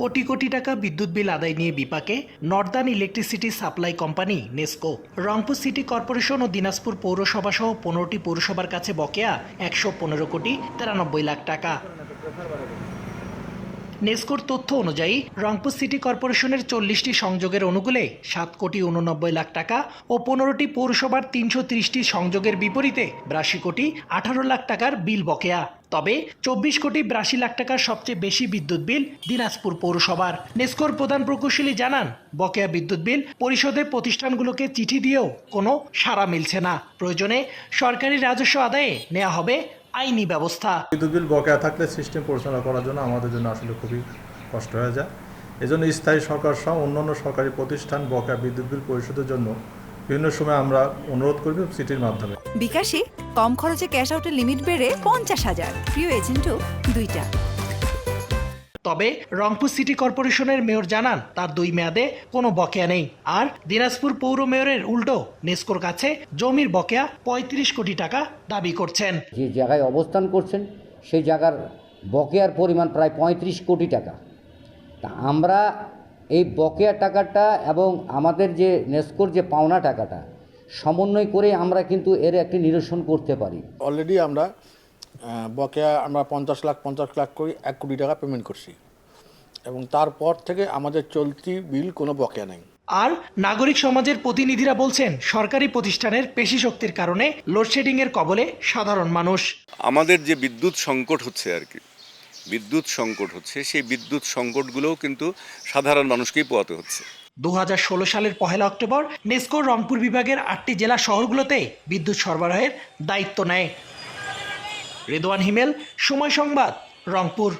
কোটি কোটি টাকা বিদ্যুৎ বিল আদায় নিয়ে বিপাকে, northern electricity supply company, NESCO. Rangpur city corporation ও দিনাজপুর পৌরসভা সহ পনেরোটি পৌরসভার কাছে বকেয়া একশো পনেরো কোটি তিরানব্বই লাখ টাকা। নেস্কোর তথ্য অনুযায়ী, রংপুর সিটি কর্পোরেশনের চল্লিশটি সংযোগের অনুকূলে সাত কোটি উননব্বই লাখ টাকা ও পনেরোটি পৌরসভার তিনশো ত্রিশটি সংযোগের বিপরীতে বিরাশি কোটি আঠারো লাখ টাকার বিল বকেয়া। তবে চব্বিশ কোটি বিরাশি লাখ টাকার সবচেয়ে বেশি বিদ্যুৎ বিল দিনাজপুর পৌরসভার। নেস্কোর প্রধান প্রকৌশলী জানান, বকেয়া বিদ্যুৎ বিল পরিশোধে প্রতিষ্ঠানগুলোকে চিঠি দিয়েও কোনো সাড়া মিলছে না। প্রয়োজনে সরকারি রাজস্ব আদায়ে নেওয়া হবে আইনি ব্যবস্থা। বিদ্যুৎ বিল বকেয়া থাকলে সিস্টেম পরিচালনা করার জন্য আমাদের জন্য আসলে খুবই কষ্ট হয়ে যায়। এজন্য স্থায়ী সরকার সহ অন্যান্য সরকারি প্রতিষ্ঠান বকেয়া বিদ্যুৎ বিল পরিশোধের জন্য বিভিন্ন সময় আমরা অনুরোধ করব সিটির মাধ্যমে। বিকাশে কম খরচে ক্যাশ আউটের লিমিট বেড়ে পঞ্চাশ হাজার। প্রিয় এজেন্টও দুইটা। তবে রংপুর সিটি কর্পোরেশনের মেয়র জানান তার দুই মেয়াদে কোনো বকেয়া নেই। আর দিনাজপুর পৌর মেয়রের উল্টো নেস্কোর কাছে জমির বকেয়া পঁয়ত্রিশ কোটি টাকা দাবি করছেন। যে জায়গায় অবস্থান করছেন সেই জায়গার বকেয়ার পরিমাণ প্রায় পঁয়ত্রিশ কোটি টাকা। তা আমরা এই বকেয়া টাকাটা এবং আমাদের যে নেস্কোর যে পাওনা টাকাটা সমন্বয় করে আমরা কিন্তু এর একটি নিরসন করতে পারি। অলরেডি আমরা বকেয়া আমরা পঞ্চাশ লাখ পঞ্চাশ লাখ করে এক কোটি টাকা পেমেন্ট করছি। এবং তারপর থেকে আমাদের চলতি বিল কোনো বকেয়া নেই। আর নাগরিক সমাজের প্রতিনিধিরা বলছেন সরকারি প্রতিষ্ঠানের পেশি শক্তির কারণে লোডশেডিং এর কবলে সাধারণ মানুষ। আমাদের যে বিদ্যুৎ সংকট হচ্ছে আর কি বিদ্যুৎ সংকট হচ্ছে সেই বিদ্যুৎ সংকটগুলোও কিন্তু সাধারণ মানুষকেই পোয়াতে হচ্ছে। দু হাজার ষোলো সালের পহেলা অক্টোবর নেস্কোর রংপুর বিভাগের আটটি জেলা শহরগুলোতে বিদ্যুৎ সরবরাহের দায়িত্ব নেয়। রেদওয়ান হিমেল সময় সংবাদ রংপুর।